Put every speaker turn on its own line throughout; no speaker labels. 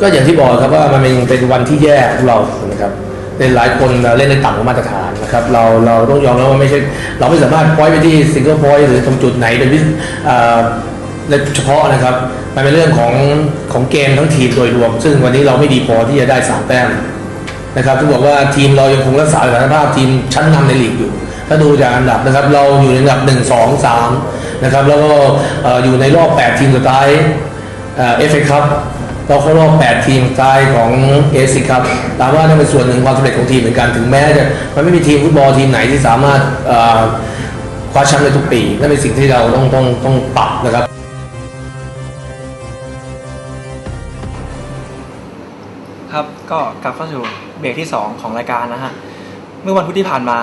ก็อย่างที่บอกครับว่ามันเป็นวันที่แย่ของเรานะครับในหลายคนเล่นในต่ำกว่ามาตรฐานนะครับเราเราต้องยอมรับว่าไม่ใช่ เราไม่สามารถพอยไปที่ซิงเกิลพอยหรือตรงจุดไหนเป็นวิเอ่อเฉพาะนะครับมันเป็นเรื่องของของเกมทั้งทีมโดยรวม ซึ่งวันนี้เราไม่ดีพอที่จะได้สามแต้มนะครับที่บอกว่าทีมเรายังคงรักษาสถานภาพทีมชั้นนำในลีกอยู่ ถ้าดูจากอันดับนะครับ เราอยู่ในอันดับ1 2 3นะครับแล้วก็เอ่ออยู่ในรอบ8ทีมสุดท้าย เอฟเอคัพเราเข้ารอบ 8 ทีมสุดท้ายของเอซิครับถามว่านั่นเป็นส่วนหนึ่งความสำเร็จของทีมเหมือนกันถึงแม้จะมันไม่มีทีมฟุตบอลทีมไหนที่สามารถคว้าแชมป์ได้ทุกปีนั่นเป็นสิ่งที่เราต้องต้องต้องปรับนะครับ
ครับก็กลับเข้าสู่เบรกที่ 2 ของรายการนะฮะ เมื่อวันพุธที่ผ่านมา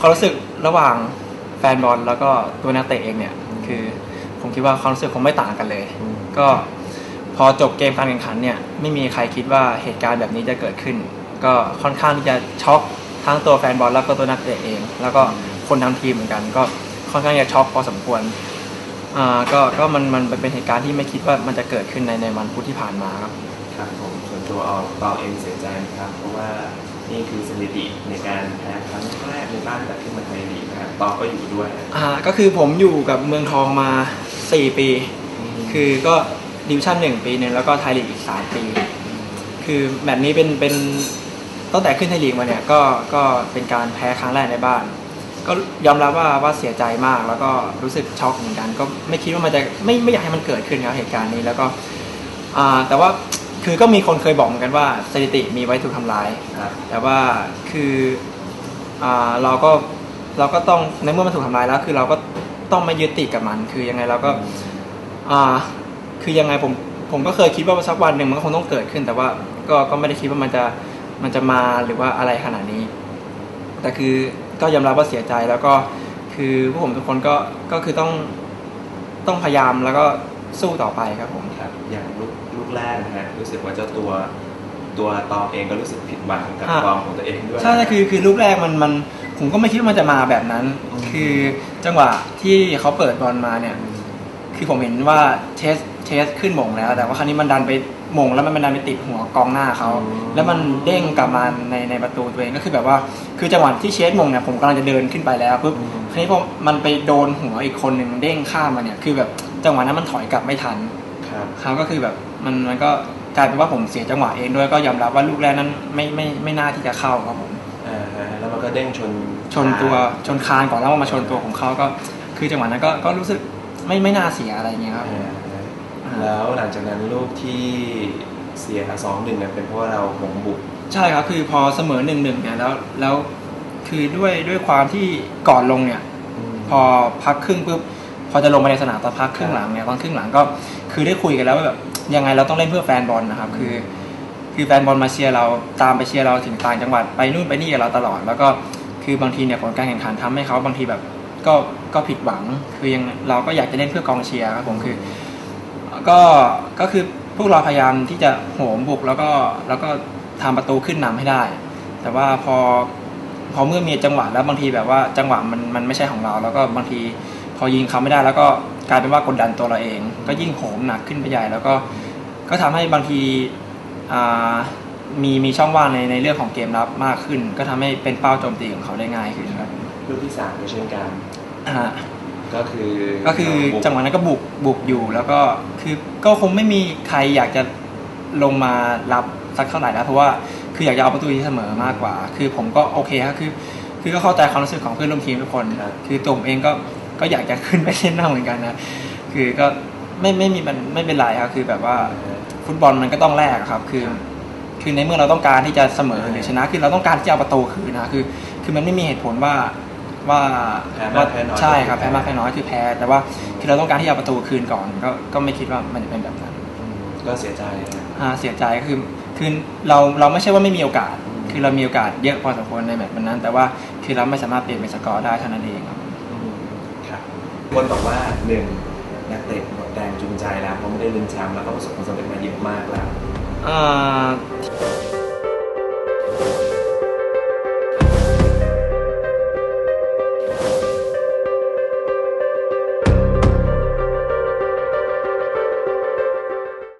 ความรู้สึกระหว่างแฟนบอลแล้วก็ตัวนักเตะเองเนี่ย คือ ผมคิดว่าความรู้สึกคงไม่ต่างกันเลย ก็พอจบเกมการแข่งขันเนี่ยไม่มีใครคิดว่าเหตุการณ์แบบนี้จะเกิดขึ้น ก็ค่อนข้างที่จะช็อกทั้งตัวแฟนบอลแล้วก็ตัวนักเตะเอง แล้วก็คนทั้งทีมเหมือนกัน ก็ค่อนข้างจะช็อกพอสมควรอ่าก็ก็มันมันเป็นเหตุการณ์ที่ไม่คิดว่ามันจะเกิดขึ้นในในวันพุธที่ผ่านมาครับ
ครับผมส่วนตัวออกต่อเองเสียใจนะครับ เพราะว่านี่คือสถิติในการแพ้ครั้งแรกในบ้านแต่ขึ้นมาไทยลีกนะครับต่อก็อยู่ด้วยนะ
อ่าก็คือผมอยู่กับเมืองทองมา 4ปี คือก็ดิวชั่นหนึ่งปีหนึ่งแล้วก็ไทยลีกอีก3ปี คือแบบนี้เป็นเป็นตั้งแต่ขึ้นไทยลีกมาเนี่ยก็ก็เป็นการแพ้ครั้งแรกในบ้าน ก็ยอมรับว่าว่าเสียใจมาก แล้วก็รู้สึกช็อกเหมือนกัน ก็ไม่คิดว่ามันจะไม่ไม่อยากให้มันเกิดขึ้นครับเหตุการณ์นี้แล้วก็อ่าแต่ว่าคือก็มีคนเคยบอกเหมือนกันว่าสถิติมีไว้ถูกทำลาย แต่ว่าคืออ่าเราก็เราก็ต้องในเมื่อมันถูกทำลายแล้ว คือเราก็ ต้องไม่ยึดติดกับมัน คือยังไงเราก็อ่าคือยังไงผมผมก็เคยคิดว่าสักวันหนึ่งมันก็คงต้องเกิดขึ้น แต่ว่าก็ก็ไม่ได้คิดว่ามันจะมันจะมาหรือว่าอะไรขนาดนี้ แต่คือก็ยอมรับว่าเสียใจแล้วก็คือพวกผมทุกคนก็ก็คือต้องต้องพยายามแล้วก็สู้ต่อไปครับผม
ครับอย่างลูกลูกแรกนะฮะรู้สึกว่าเจ้าตัวตัวตอเองก็รู้สึกผิดหวังกับ
อะ
ฟอร์มของตัวเองด้วย
ใช่ใช่คือคือลูกแรกมันมันผมก็ไม่คิดว่ามันจะมาแบบนั้น
อืม
คือจังหวะที่เขาเปิดบอลมาเนี่ย คือผมเห็นว่าเทสเทสขึ้นหมงแล้ว แต่ว่าครั้งนี้มันดันไปหมงแล้วมันดันไปติดหัวกองหน้าเขา แล้วมันเด้งกลับมาในในประตูตัวเองก็คือแบบว่า คือจังหวะที่เชสหมงเนี่ยผมกำลังจะเดินขึ้นไปแล้วปุ๊บคราวนี้พอมันไปโดนหัวอีกคนหนึ่งเด้งข้ามมาเนี่ย คือแบบจังหวะนั้นมันถอยกลับไม่ทัน
ครับ
เขาก็คือแบบมันมันก็กลายเป็นว่าผมเสียจังหวะเองด้วยก็ยอมรับว่าลูกแรกนั้นไม่ไม่ไม่น่าที่จะเข้าครับผม
อ่าฮะแล้วมันก็เด้งชน
ชนตัวชนคานก่อนแล้วมาชนตัวของเขาก็คือจังหวะนั้นก็ก็รู้สึกไม่ไม่น่าเสียอะไรอย่างเงี้ยครับ
อ่าฮะแล้วหลังจากนั้นลูกที่เสียสองหนึ่งเนี่ยเป็นเพราะว่าเราหงบุก
ใช่ครับคือพอเสมอหนึ่งหนึ่งเนี่ยแล้วแล้วคือด้วยด้วยความที่ก่อนลงเนี่ย พอพักครึ่งปุ๊บพอจะลงมาในสนามตอนพักครึ่งหลังเนี่ยตอนครึ่งหลังก็คือได้คุยกันแล้วว่าแบบยังไงเราต้องเล่นเพื่อแฟนบอลนะครับ คือ คือแฟนบอลมาเชียร์เราตามไปเชียร์เราถึงต่างจังหวัดไปนู่นไปนี่กับเราตลอด แล้วก็ คือบางทีเนี่ยผลการแข่งขันทำให้เขาบางทีแบบก็ก็ผิดหวัง คือยังเราก็อยากจะเล่นเพื่อกองเชียร์ครับผมคือ ก็ก็คือพวกเราพยายามที่จะโหมบุกแล้วก็แล้วก็ทำประตูขึ้นนำให้ได้ แต่ว่าพอพอเมื่อมีจังหวะแล้วบางทีแบบว่าจังหวะมันมันไม่ใช่ของเรา แล้วก็บางทีพอยิงเขาไม่ได้ แล้วก็กลายเป็นว่ากดดันตัวเราเอง ก็ยิ่งโหมหนักขึ้นไปใหญ่ แล้วก็ก็ทำให้บางทีอ่า มีมีช่องว่างในในเรื่องของเกมรับมากขึ้น ก็ทำให้เป็นเป้าโจมตีของเขาได้ง่ายขึ้นครับ
ลูกที่สามก็เช่นกัน
อ่า
ก็คือ
ก็คือ
บุ
จังหวะนั้นก็บุกบุกอยู่แล้วก็คือก็คงไม่มีใครอยากจะลงมารับสักเท่าไหร่แล้วเพราะว่าคืออยากจะเอาประตูที่เสมอมากกว่า คือผมก็โอเคครับคือ คือก็เข้าใจความรู้สึกของเพื่อนร่วมทีมทุกคนคือตัวผมเองก็ก็อยากจะขึ้นไปเล่นหน้าเหมือนกันนะคือก็ไม่ไม่มีมันไม่เป็นไรครับคือแบบว่าฟุตบอลมันก็ต้องแลกครับ คือ คือในเมื่อเราต้องการที่จะเสมอหรือชนะคือเราต้องการที่จะเอาประตูคืนนะคือ คือมันไม่มีเหตุผลว่าว่า
แพ้มาก
ว่า
แพ้น้อย
ใช่ครับแพ้มากแพ้น้อยคือแพ้ แต่ว่าคือเราต้องการที่จะเอาประตูคืนก่อน ก็ก็ไม่คิดว่ามันจะเป็นแบบนั้น
อืมก็เสียใจนะ
อ่าเสียใจก็คือคือเราเราไม่ใช่ว่าไม่มีโอกาส คือเรามีโอกาสเยอะพอสมควรในแมตช์วันนั้น แต่ว่าคือเราไม่สามารถเปลี่ยนเป็นสกอร์ได้เท่านั้นเองครับ
อืมครับคนบอกว่าหนึ่งนักเตะหมดแรงจูงใจแล้วเพราะไม่ได้ลุ้นแชมป์แล้วก็ประสบความสำเร็จมาเยอะมากแล้ว
อ่า